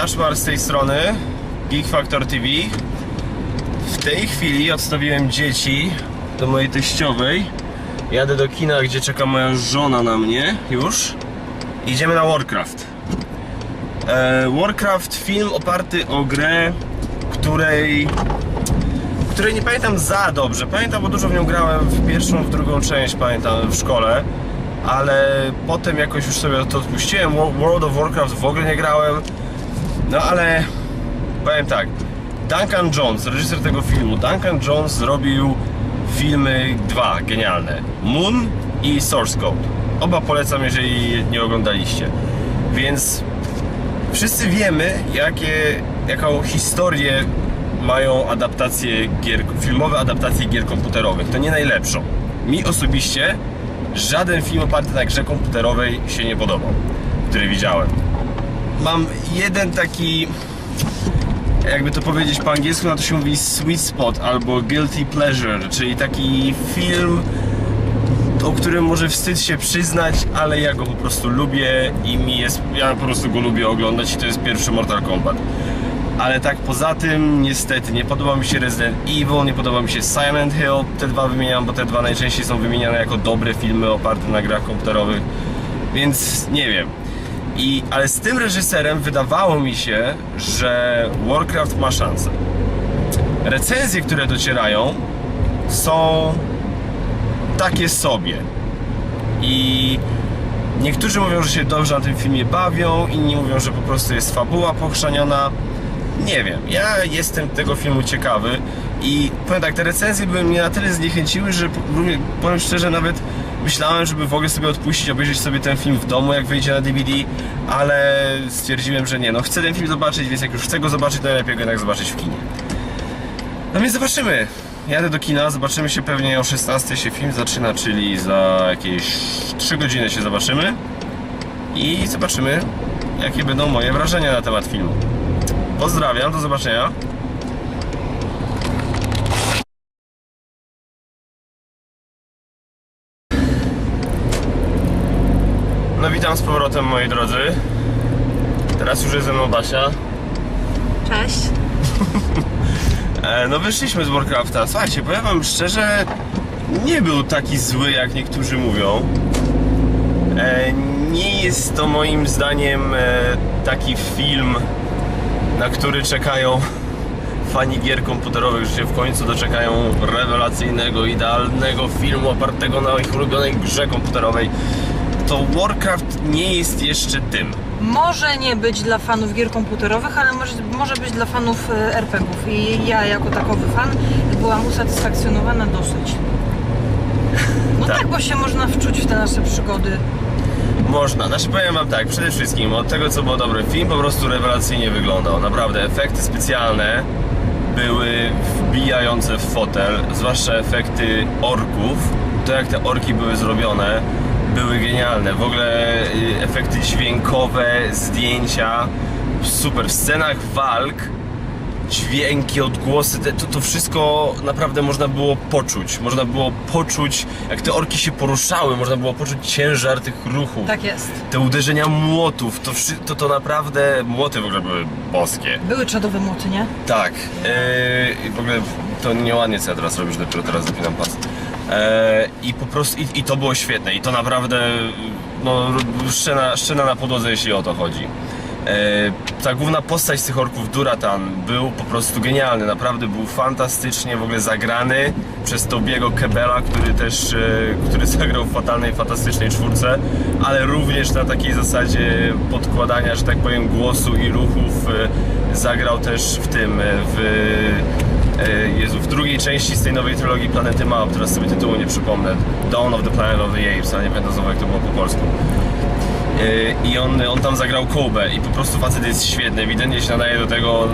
Kaszmar z tej strony, Geek Factor TV. W tej chwili odstawiłem dzieci do mojej teściowej. Jadę do kina, gdzie czeka moja żona na mnie już. Idziemy na Warcraft. E, Warcraft, film oparty o grę, której której nie pamiętam za dobrze. Pamiętam, bo dużo w nią grałem w pierwszą, w drugą część, pamiętam w szkole, ale potem jakoś już sobie to odpuściłem. Wo- World of Warcraft w ogóle nie grałem. No ale powiem tak. Duncan Jones, reżyser tego filmu, Duncan Jones zrobił filmy dwa genialne: Moon i Source Code. Oba polecam, jeżeli nie oglądaliście. Więc wszyscy wiemy, jakie, jaką historię mają adaptacje gier, filmowe adaptacje gier komputerowych. To nie najlepszą. Mi osobiście żaden film oparty na grze komputerowej się nie podobał, który widziałem. Mam jeden taki, jakby to powiedzieć po angielsku, na to się mówi sweet spot albo guilty pleasure, czyli taki film, o którym może wstyd się przyznać, ale ja go po prostu lubię i mi jest, ja po prostu go lubię oglądać i to jest pierwszy Mortal Kombat. Ale tak poza tym, niestety, nie podoba mi się Resident Evil, nie podoba mi się Silent Hill. Te dwa wymieniam, bo te dwa najczęściej są wymieniane jako dobre filmy oparte na grach komputerowych. Więc nie wiem. I, ale z tym reżyserem wydawało mi się, że Warcraft ma szansę. Recenzje, które docierają, są takie sobie. I niektórzy mówią, że się dobrze na tym filmie bawią, inni mówią, że po prostu jest fabuła pochrzaniona. Nie wiem, ja jestem tego filmu ciekawy i powiem tak, te recenzje były mnie na tyle zniechęciły, że powiem szczerze, nawet myślałem, żeby w ogóle sobie odpuścić, obejrzeć sobie ten film w domu, jak wyjdzie na DVD, ale stwierdziłem, że nie, no chcę ten film zobaczyć, więc jak już chcę go zobaczyć, to najlepiej go jednak zobaczyć w kinie. No więc zobaczymy. Jadę do kina, zobaczymy się pewnie o 16 się film zaczyna, czyli za jakieś 3 godziny się zobaczymy. I zobaczymy, jakie będą moje wrażenia na temat filmu. Pozdrawiam, do zobaczenia. No witam z powrotem moi drodzy. Teraz już jest ze mną Basia. Cześć. E, No wyszliśmy z Warcrafta. Słuchajcie, powiem wam szczerze, nie był taki zły, jak niektórzy mówią. E, Nie jest to moim zdaniem e, taki film, na który czekają fani gier komputerowych, że się w końcu doczekają rewelacyjnego, idealnego filmu opartego na ich ulubionej grze komputerowej. To Warcraft nie jest jeszcze tym. Może nie być dla fanów gier komputerowych, ale może, może być dla fanów e, RPG-ów. I ja jako takowy fan byłam usatysfakcjonowana dosyć. No Tak. tak, bo się można wczuć w te nasze przygody. Można, znaczy powiem wam tak, przede wszystkim od tego co było dobre, film po prostu rewelacyjnie wyglądał, naprawdę efekty specjalne były wbijające w fotel, zwłaszcza efekty orków, to jak te orki były zrobione, były genialne, w ogóle y, efekty dźwiękowe, zdjęcia, super, w scenach walk dźwięki, odgłosy, to, to wszystko naprawdę można było poczuć. Można było poczuć, jak te orki się poruszały, można było poczuć ciężar tych ruchów. Tak jest. Te uderzenia młotów, to, to, to naprawdę, młoty w ogóle były boskie. Były czadowe młoty, nie? Tak. Yy, w ogóle to nieładnie co ja teraz robię, że dopiero teraz zapinam pas. Yy, I po prostu, i, i to było świetne. I to naprawdę, no, szczena, szczena na podłodze, jeśli o to chodzi. Yy, ta główna postać z tych orków, Duratan, był po prostu genialny. Naprawdę był fantastycznie w ogóle zagrany przez Tobiego Kebela, który też, yy, który zagrał w fatalnej, fantastycznej czwórce, ale również na takiej zasadzie podkładania, że tak powiem, głosu i ruchów zagrał też w tym, w e, Jezu, w drugiej części z tej nowej trylogii Planety Małp, teraz sobie tytułu nie przypomnę. Dawn of the Planet of the Apes, ale nie pamiętam znowu jak to było po polsku. E, I on, on tam zagrał Kobe i po prostu facet jest świetny, ewidentnie się nadaje do tego.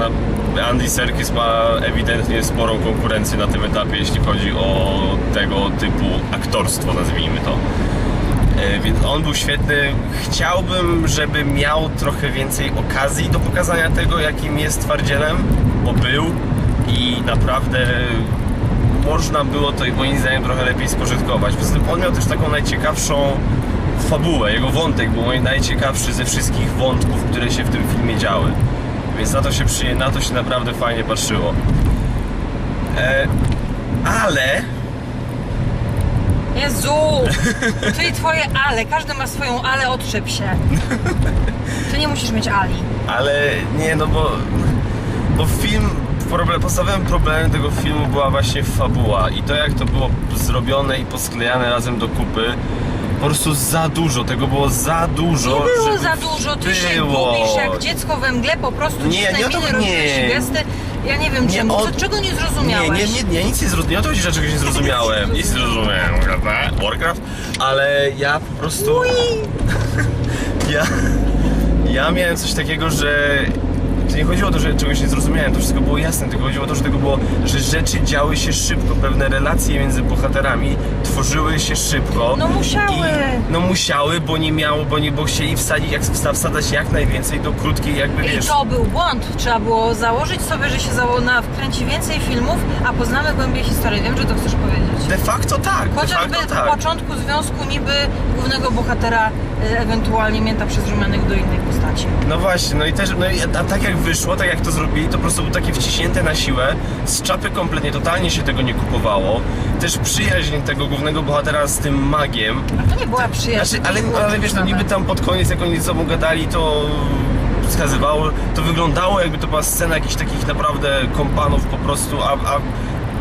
Andy Serkis ma ewidentnie sporą konkurencję na tym etapie, jeśli chodzi o tego typu aktorstwo, nazwijmy to. E, Więc on był świetny. Chciałbym, żeby miał trochę więcej okazji do pokazania tego, jakim jest twardzielem, bo był i naprawdę można było to moim zdaniem trochę lepiej spożytkować. Poza tym on miał też taką najciekawszą fabułę, jego wątek był najciekawszy ze wszystkich wątków, które się w tym filmie działy. Więc na to się, przyje, na to się naprawdę fajnie patrzyło. E, ale Jezu! Czyli twoje ale, każdy ma swoją ale, odczep się. Ty nie musisz mieć ali. Ale nie, no bo, bo film, problem, podstawowym problemem tego filmu była właśnie fabuła i to jak to było zrobione i posklejane razem do kupy. Po prostu za dużo, tego było za dużo. Nie było żeby za dużo, ty się było. gubisz jak dziecko we mgle, po prostu Nie, nie o to- nie. gesty. Ja nie wiem Nie czemu, o- co, czego nie zrozumiałeś? Nie, nie, nie, nie, nic nie zrozumiałem. Nie o to chodzi, że czegoś nie zrozumiałem. Nic nie zrozumiałem, prawda? Warcraft. Ale ja po prostu. Ja. Ja miałem coś takiego, że. To nie chodziło o to, że czegoś nie zrozumiałem, to wszystko było jasne, tylko chodziło o to, że tego było, że rzeczy działy się szybko, pewne relacje między bohaterami tworzyły się szybko. No musiały. I, no musiały, bo nie miało, bo nie, bo chcieli wsadzić, jak, wsadzać jak najwięcej do krótkiej jakby I wiesz. to był błąd. Trzeba było założyć sobie, że się zało- na wkręci więcej filmów, a poznamy głębiej historię. Wiem, że to chcesz powiedzieć. De facto tak, de Chociażby w tak. początku związku niby głównego bohatera ewentualnie mięta przez Rumianek do innej postaci. No właśnie, no i też, no i a tak jak wyszło, tak jak to zrobili, to po prostu było takie wciśnięte na siłę, z czapy kompletnie, totalnie się tego nie kupowało. Też przyjaźń tego głównego bohatera z tym magiem. A to nie była przyjaźń. Znaczy, ale, ale wiesz, no niby tam pod koniec, jak oni ze sobą gadali, to wskazywało, to wyglądało jakby to była scena jakichś takich naprawdę kompanów po prostu, a, a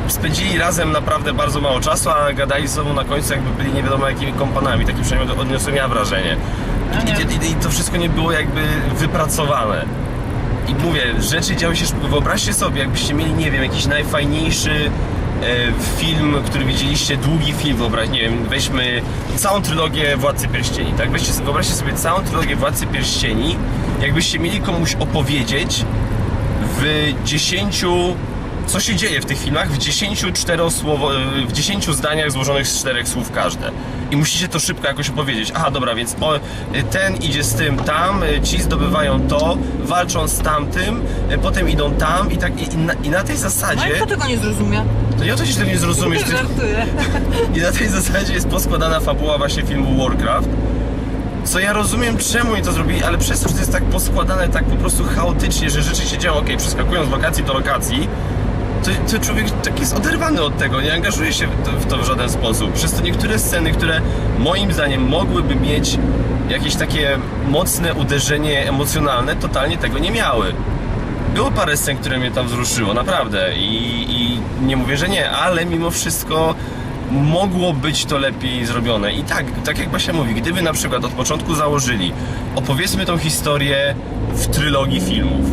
spędzili razem naprawdę bardzo mało czasu, a gadali ze sobą na końcu jakby byli nie wiadomo jakimi kompanami, takie przynajmniej odniosłem ja wrażenie. No. I, i, I to wszystko nie było jakby wypracowane. I mówię, rzeczy działy się szybko. Wyobraźcie sobie, jakbyście mieli, nie wiem, jakiś najfajniejszy e, film, który widzieliście, długi film, wyobraź, nie wiem, weźmy całą trylogię Władcy Pierścieni, tak? Weźcie, sobie- wyobraźcie sobie całą trylogię Władcy Pierścieni, jakbyście mieli komuś opowiedzieć w 10 co się dzieje w tych filmach w 10 czterosłowo, w 10 zdaniach złożonych z czterech słów każde. I musicie to szybko jakoś opowiedzieć. Aha, dobra, więc o, ten idzie z tym tam, ci zdobywają to, walczą z tamtym, potem idą tam i tak i, i, na, i na tej No zasadzie. i kto tego nie zrozumie? To nie o to się tego nie zrozumiesz. Nie Ty, i na tej zasadzie jest poskładana fabuła właśnie filmu Warcraft. Co ja rozumiem, czemu oni to zrobili, ale przez to, że to jest tak poskładane, tak po prostu chaotycznie, że rzeczy się dzieją, okej, przeskakują z lokacji do lokacji, to, to człowiek tak jest oderwany od tego, nie angażuje się w to, w to w żaden sposób. Przez to niektóre sceny, które moim zdaniem mogłyby mieć jakieś takie mocne uderzenie emocjonalne, totalnie tego nie miały. Było parę scen, które mnie tam wzruszyło, naprawdę. I, I nie mówię, że nie, ale mimo wszystko mogło być to lepiej zrobione. I tak, tak jak Basia mówi, gdyby na przykład od początku założyli, opowiedzmy tą historię w trylogii filmów,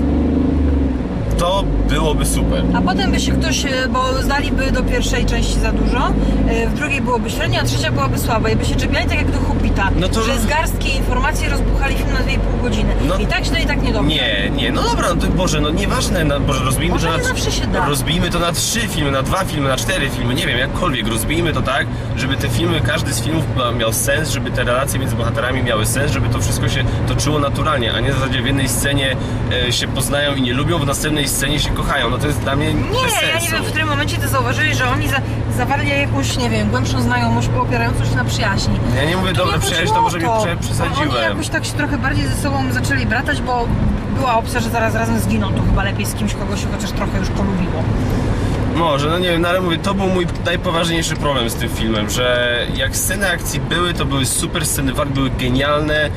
to byłoby super. A potem by się ktoś, e, bo zdaliby do pierwszej części za dużo, e, w drugiej byłoby średnio, a trzecia byłaby słaba i by się czepiali tak jak do Hobbita, No to- że z garstki informacji rozbuchali film na 2,5 godziny. No- I tak źle i tak niedobrze. Nie, nie, no dobra, no to Boże, no nieważne, no, Boże, rozbijmy Może to na... zawsze się da. Rozbijmy to na trzy filmy, na dwa filmy, na cztery filmy, nie wiem, jakkolwiek, rozbijmy to tak, żeby te filmy, każdy z filmów miał sens, żeby te relacje między bohaterami miały sens, żeby to wszystko się toczyło naturalnie, a nie w zasadzie w jednej scenie e, się poznają i nie lubią, w następnej scenie się kochają, no to jest dla mnie bez Nie, sensu. ja nie wiem, w którym momencie ty zauważyłeś, że oni za, zawarli jakąś, nie wiem, głębszą znajomość opierającą się na przyjaźni. Ja nie mówię, To dobra, nie przyjaźń, to chodziło może o Oni przesadziłem. jakoś tak się trochę bardziej ze sobą zaczęli bratać, bo była opcja, że zaraz razem zginą, to chyba lepiej z kimś, kogo się chociaż trochę już polubiło. Może, no nie wiem, no ale mówię, to był mój najpoważniejszy problem z tym filmem, że jak sceny akcji były, to były super sceny walk, były genialne, e,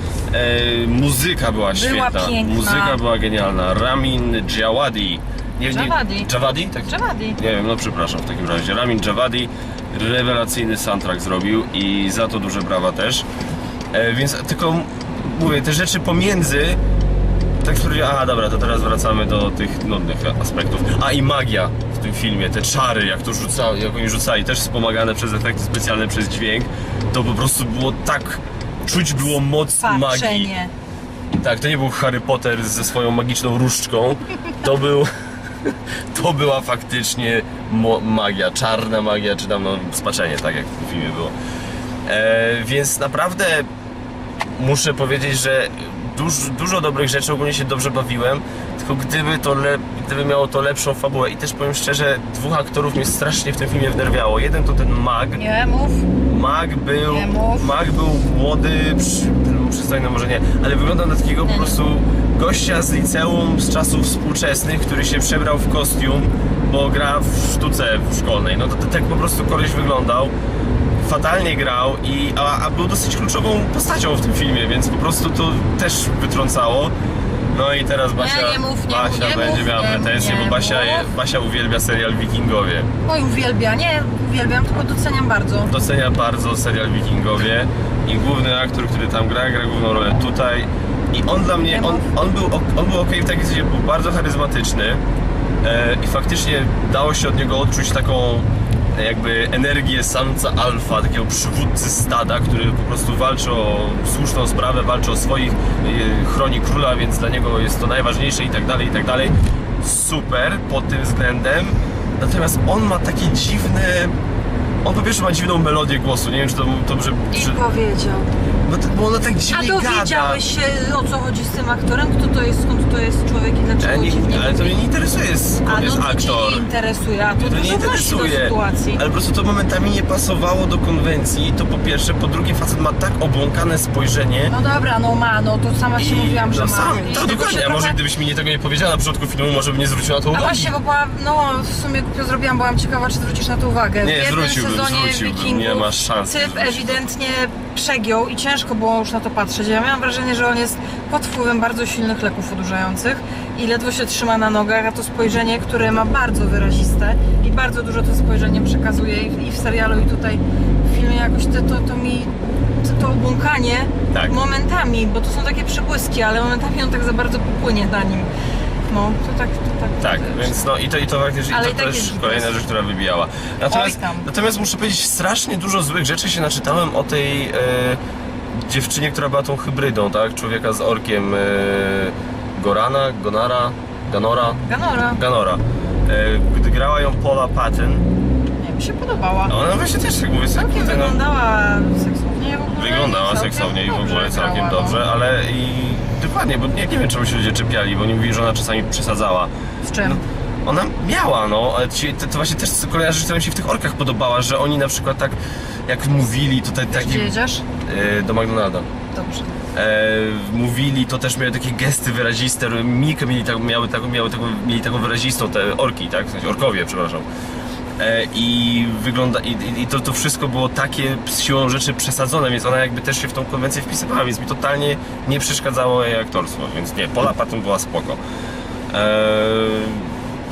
muzyka była świetna. piękna. Muzyka była genialna. Ramin Djawadi. Nie, nie-. Dżawadi? Tak? Dżawadi. Nie wiem, no przepraszam w takim razie. Ramin Dżawadi rewelacyjny soundtrack zrobił i za to duże brawa też. E, więc tylko mówię, te rzeczy pomiędzy tak stwierdziłem, aha dobra, to teraz wracamy do tych nudnych aspektów. A i magia tym filmie, te czary, jak to rzuca, jak oni rzucali, też wspomagane przez efekty specjalne, przez dźwięk, to po prostu było tak, czuć było moc magii. Patrzenie. Tak, to nie był Harry Potter ze swoją magiczną różdżką, to był... To była faktycznie mo- magia, czarna magia, czy tam no, spaczenie, tak jak w filmie było. E, więc naprawdę muszę powiedzieć, że duż, dużo dobrych rzeczy, ogólnie się dobrze bawiłem, tylko gdyby to le, gdyby miało to lepszą fabułę i też powiem szczerze, dwóch aktorów mnie strasznie w tym filmie wnerwiało. Jeden to ten Mag, Nie mów. Mag był, Nie mów. Mag był młody, przy, no, przystojny może nie, ale wyglądał na takiego po prostu gościa z liceum z czasów współczesnych, który się przebrał w kostium, bo gra w sztuce szkolnej. No to, to tak po prostu koleś wyglądał. Fatalnie grał, i, a, a był dosyć kluczową postacią w tym filmie, więc po prostu to też wytrącało. No i teraz Basia, nie mów, nie Basia mów, nie będzie mów, miała nie, pretensje, nie bo Basia, mów. Basia uwielbia serial Wikingowie. Oj, uwielbia. Nie, uwielbiam, tylko doceniam bardzo. docenia bardzo serial Wikingowie i główny aktor, który tam gra, gra główną rolę tutaj i on dla mnie, on, on był, ok- on był ok w takim sensie, był bardzo charyzmatyczny e, i faktycznie dało się od niego odczuć taką jakby energię samca alfa, takiego przywódcy stada, który po prostu walczy o słuszną sprawę, walczy o swoich, e, chroni króla, więc dla niego jest to najważniejsze i tak dalej, i tak dalej. Super pod tym względem, natomiast on ma takie dziwne on po pierwsze ma dziwną melodię głosu, nie wiem czy to dobrze... I powiedział. Bo, to, bo ona tak A dziwnie gada. dowiedziałeś się o co chodzi z tym aktorem? Kto to jest, skąd to jest człowiek i dlaczego Ale, nie, dziwnie ale to mnie nie interesuje skąd A jest no to aktor. nie interesuje, a to to nie wnosi do interesuje. sytuacji. Ale po prostu to momentami nie pasowało do konwencji, to po pierwsze, po drugie facet ma tak obłąkane spojrzenie. No dobra, no ma, no to sama ci mówiłam, że no ma. sam, I tak dokładnie, się a może trochę- gdybyś mi nie tego nie powiedziała na początku filmu, może bym nie zwróciła na to A uwagi. właśnie, bo była, no w sumie głupio zrobiłam, byłam ciekawa, czy zwrócisz na to uwagę. Nie, w zwróciłbym, sezonie zwróciłbym, Wikingów nie masz szans, Typ ewidentnie przegiął i ciężko było już na to patrzeć. Ja miałam wrażenie, że on jest pod wpływem bardzo silnych leków odurzających i ledwo się trzyma na nogach, a to spojrzenie, które ma bardzo wyraziste i bardzo dużo to spojrzenie przekazuje i, w serialu i tutaj w filmie jakoś to, to, to mi to, to obłąkanie Tak. momentami, bo to są takie przebłyski, ale momentami on tak za bardzo popłynie na nim. No, to tak, to tak. Tak, to więc no i to, i to faktycznie Ale to i tak też jest kolejna rzecz, która wybijała. Natomiast, Oj tam. natomiast muszę powiedzieć, strasznie dużo złych rzeczy się naczytałem o tej e, dziewczynie, która była tą hybrydą, tak? Człowieka z orkiem e, Gorana, Gonara, Ganora, Ganora. Ganora. E, gdy grała ją Paula Patton, Nie, mi się podobała. a ona właśnie też, jak mówię, tak, Całkiem kurde, no, wyglądała seksownie w ogóle. wyglądała seksownie i w ogóle całkiem grała, no. dobrze, ale i dokładnie, bo nie, nie wiem czemu się ludzie czepiali, bo oni mówili, że ona czasami przesadzała. Z czym? Ona miała, no, ale ci, to, to właśnie też kolejna rzecz, która mi się w tych orkach podobała, że oni na przykład tak, jak mówili tutaj Gdzie taki jedziesz? e, do McDonalda. Dobrze. E, mówili, to też miały takie gesty wyraziste, mimikę mieli, tak, miały, taką, miały taką, mieli taką wyrazistą, te orki, tak, w sensie orkowie, przepraszam. E, I wygląda, i, i- to, to wszystko było takie siłą rzeczy przesadzone, więc ona jakby też się w tą konwencję wpisywała, więc mi totalnie nie przeszkadzało jej aktorstwo, więc nie, Pola Patton była spoko. Eee,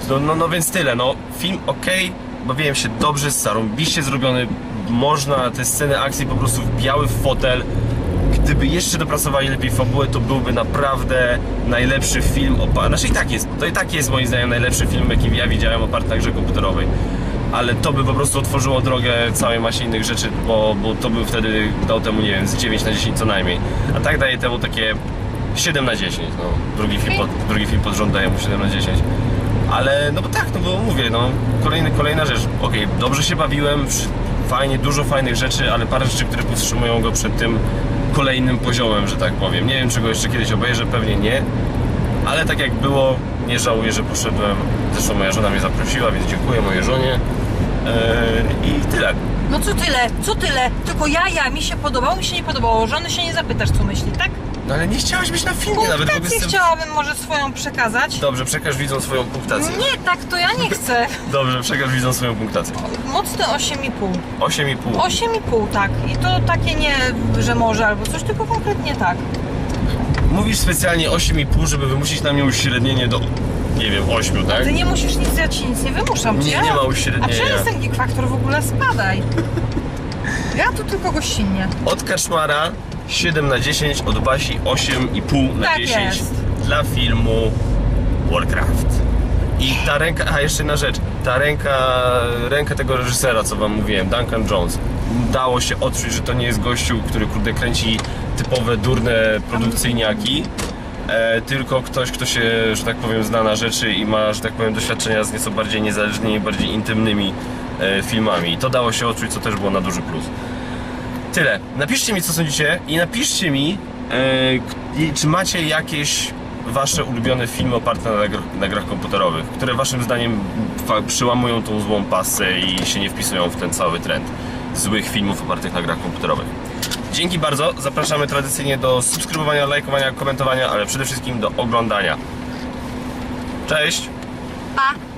no, no, no więc tyle, no film ok, bawiłem się dobrze, zarąbiście zrobiony, można te sceny akcji po prostu w fotel. Gdyby jeszcze dopracowali lepiej fabułę, to byłby naprawdę najlepszy film oparty. Znaczy i tak jest, to i tak jest moim zdaniem najlepszy film, jaki ja widziałem oparty na grze komputerowej. Ale to by po prostu otworzyło drogę całej masie innych rzeczy, bo, bo to by wtedy dał temu, nie wiem, z 9 na 10 co najmniej. A tak daje temu takie 7 na 10, no. Drugi film pod, drugi film pod rząd daje mu 7 na 10. Ale no bo tak, no bo mówię, no kolejny, kolejna rzecz. Okej, dobrze się bawiłem, fajnie, dużo fajnych rzeczy, ale parę rzeczy, które powstrzymują go przed tym kolejnym poziomem, że tak powiem. Nie wiem, czy go jeszcze kiedyś obejrzę, pewnie nie. Ale tak jak było, nie żałuję, że poszedłem. Zresztą moja żona mnie zaprosiła, więc dziękuję mojej żonie. Eee, I tyle. No co tyle, co tyle? Tylko ja, ja, mi się podobało, mi się nie podobało. Żony się nie zapytasz, co myśli, tak? No ale nie chciałaś być na filmie nawet, Punktację jestem... chciałabym może swoją przekazać. Dobrze, przekaż widzom swoją punktację. Nie, tak to ja nie chcę. Dobrze, przekaż widzom swoją punktację. Mocne 8,5. 8,5. 8,5, tak. I to takie nie, że może albo coś, tylko konkretnie tak. Mówisz specjalnie 8,5, żeby wymusić na mnie uśrednienie do, nie wiem, 8, tak? Ty nie musisz nic, ja ci nic nie wymuszam. Nie, ja? nie ma A uśrednienia. przestań Geek Factor w ogóle spadaj. Ja tu tylko gościnnie. Od Kaczmara 7 na 10, od Basi 8,5 na Tak 10 jest. dla filmu Warcraft. I ta ręka, a jeszcze jedna rzecz, ta ręka, ręka tego reżysera, co wam mówiłem, Duncan Jones, dało się odczuć, że to nie jest gościu, który kurde kręci typowe durne produkcyjniaki, E, tylko ktoś, kto się, że tak powiem, zna na rzeczy i ma, że tak powiem, doświadczenia z nieco bardziej niezależnymi, bardziej intymnymi e, filmami. I to dało się odczuć, co też było na duży plus. Tyle. Napiszcie mi, co sądzicie i napiszcie mi, e, czy macie jakieś wasze ulubione filmy oparte na grach, na grach, komputerowych, które waszym zdaniem przyłamują tą złą pasę i się nie wpisują w ten cały trend złych filmów opartych na grach komputerowych. Dzięki bardzo, zapraszamy tradycyjnie do subskrybowania, lajkowania, komentowania, ale przede wszystkim do oglądania. Cześć! Pa!